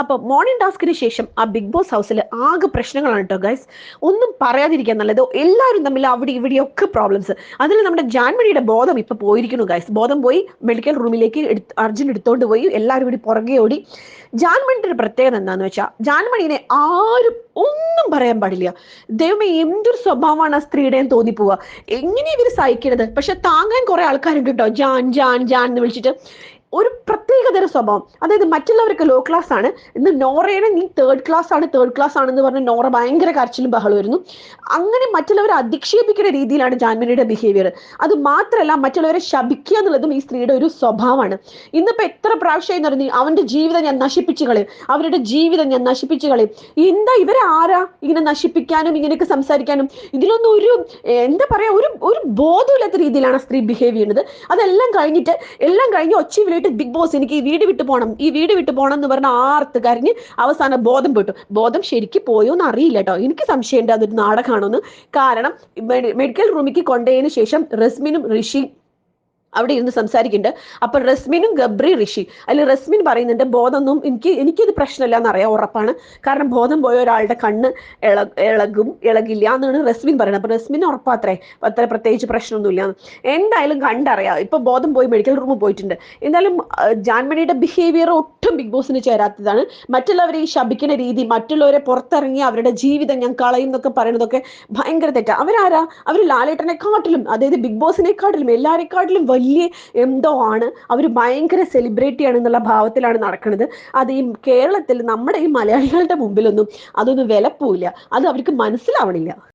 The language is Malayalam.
അപ്പോൾ മോർണിംഗ് ടാസ്കിന് ശേഷം ആ ബിഗ് ബോസ് ഹൗസിൽ ആകെ പ്രശ്നങ്ങളാണ് കേട്ടോ ഗൈസ് ഒന്നും പറയാതിരിക്കാൻ നല്ലത്. എല്ലാവരും തമ്മിൽ അവിടെ ഇവിടെയൊക്കെ പ്രോബ്ലംസ് അതിൽ നമ്മുടെ ജാൻമണിയുടെ ബോധം ഇപ്പൊ പോയിരിക്കുന്നു ഗൈസ് ബോധം പോയി മെഡിക്കൽ റൂമിലേക്ക് അർജുൻ എടുത്തോണ്ട് പോയി. എല്ലാവരും കൂടി പുറകെ ഓടി. ജാൻമണിയുടെ ഒരു പ്രത്യേകത എന്താന്ന് വെച്ചാൽ ജാൻമണിനെ ആരും ഒന്നും പറയാൻ പാടില്ല. ദൈവമേ എന്തൊരു സ്വഭാവമാണ് ആ സ്ത്രീയുടെ തോന്നിപ്പോവുക എങ്ങനെ ഇവർ സഹിക്കണത്? പക്ഷെ താങ്ങാൻ കുറെ ആൾക്കാരുണ്ട് കേട്ടോ ജാൻ ജാൻ ജാൻ എന്ന് വിളിച്ചിട്ട്. ഒരു പ്രത്യേകതര സ്വഭാവം. അതായത് മറ്റുള്ളവരൊക്കെ ലോ ക്ലാസ് ആണ്. ഇന്ന് നോറയുടെ നീ തേർഡ് ക്ലാസ് ആണ് തേർഡ് ക്ലാസ് ആണെന്ന് പറഞ്ഞ് നോറ ഭയങ്കര കരച്ചിലും ബഹളമായിരുന്നു അങ്ങനെ മറ്റുള്ളവരെ അധിക്ഷേപിക്കുന്ന രീതിയിലാണ് ജാൻമനിയുടെ ബിഹേവിയർ അത് മാത്രമല്ല മറ്റുള്ളവരെ ശപിക്കുക എന്നുള്ളതും ഈ സ്ത്രീയുടെ ഒരു സ്വഭാവമാണ്. ഇന്നിപ്പോ എത്ര പ്രാവശ്യമായി പറഞ്ഞു അവന്റെ ജീവിതം ഞാൻ നശിപ്പിച്ചു കളയും അവരുടെ ജീവിതം ഞാൻ നശിപ്പിച്ചു കളയും. എന്താ ഇവരെ ആരാ ഇങ്ങനെ നശിപ്പിക്കാനും ഇങ്ങനെയൊക്കെ സംസാരിക്കാനും? ഇതിലൊന്നും ഒരു എന്താ പറയാ ഒരു ഒരു ബോധമില്ലാത്ത രീതിയിലാണ് സ്ത്രീ ബിഹേവ് ചെയ്യുന്നത്. അതെല്ലാം കഴിഞ്ഞിട്ട് എല്ലാം കഴിഞ്ഞ് ഒച്ചി വിളിയിട്ട് ബിഗ് ബോസ് എനിക്ക് ഈ വീട് വിട്ടു പോകണം ഈ വീട് വിട്ടു പോകണം എന്ന് പറഞ്ഞ ആർത്ത് കരഞ്ഞ് അവസാനം ബോധം പെട്ടു. ബോധം ശരിക്കും പോയോ എന്ന് അറിയില്ല കേട്ടോ എനിക്ക് സംശയമുണ്ട് അതൊരു നാടകമാണോന്ന്. കാരണം മെഡിക്കൽ റൂമിലേക്ക് കൊണ്ടുപോയതിനു ശേഷം റസ്മിനും ഋഷി അവിടെ ഇരുന്ന് സംസാരിക്കുന്നുണ്ട്. അപ്പൊ റസ്മിനും ഗബ്രി ഋഷി അതിൽ റസ്മിൻ പറയുന്നുണ്ട് ബോധമൊന്നും എനിക്ക് എനിക്കിത് പ്രശ്നമില്ല എന്നറിയാം ഉറപ്പാണ്. കാരണം ബോധം പോയ ഒരാളുടെ കണ്ണ് ഇള ഇളകും ഇളകില്ല എന്നാണ് റസ്മിൻ പറയുന്നത്. അപ്പൊ റസ്മിൻ ഉറപ്പാത്രേ അത്ര പ്രത്യേകിച്ച് പ്രശ്നമൊന്നുമില്ല എന്തായാലും കണ്ടറിയാം ഇപ്പൊ ബോധം പോയി മെഡിക്കൽ റൂമിൽ പോയിട്ടുണ്ട്. എന്തായാലും ജാൻമണിയുടെ ബിഹേവിയർ ഒട്ടും ബിഗ് ബോസിന് ചേരാത്തതാണ്. മറ്റുള്ളവരെ ഈ ശപിക്കുന്ന രീതി മറ്റുള്ളവരെ പുറത്തിറങ്ങി അവരുടെ ജീവിതം ഞാൻ കളയും എന്നൊക്കെ പറയുന്നതൊക്കെ ഭയങ്കര തെറ്റാണ് അവരാരാ? അവർ ലാലേട്ടനെക്കാട്ടിലും അതായത് ബിഗ് ബോസിനെക്കാട്ടിലും എല്ലാരെക്കാട്ടിലും വലിയ എന്തോ ആണ്. അവർ ഭയങ്കര സെലിബ്രിറ്റി ആണ് എന്നുള്ള ഭാവത്തിലാണ് നടക്കുന്നത് അത് ഈ കേരളത്തിൽ നമ്മുടെ ഈ മലയാളികളുടെ മുമ്പിലൊന്നും അതൊന്നും വിലപ്പോവില്ല. അത് അവർക്ക് മനസ്സിലാവണില്ല.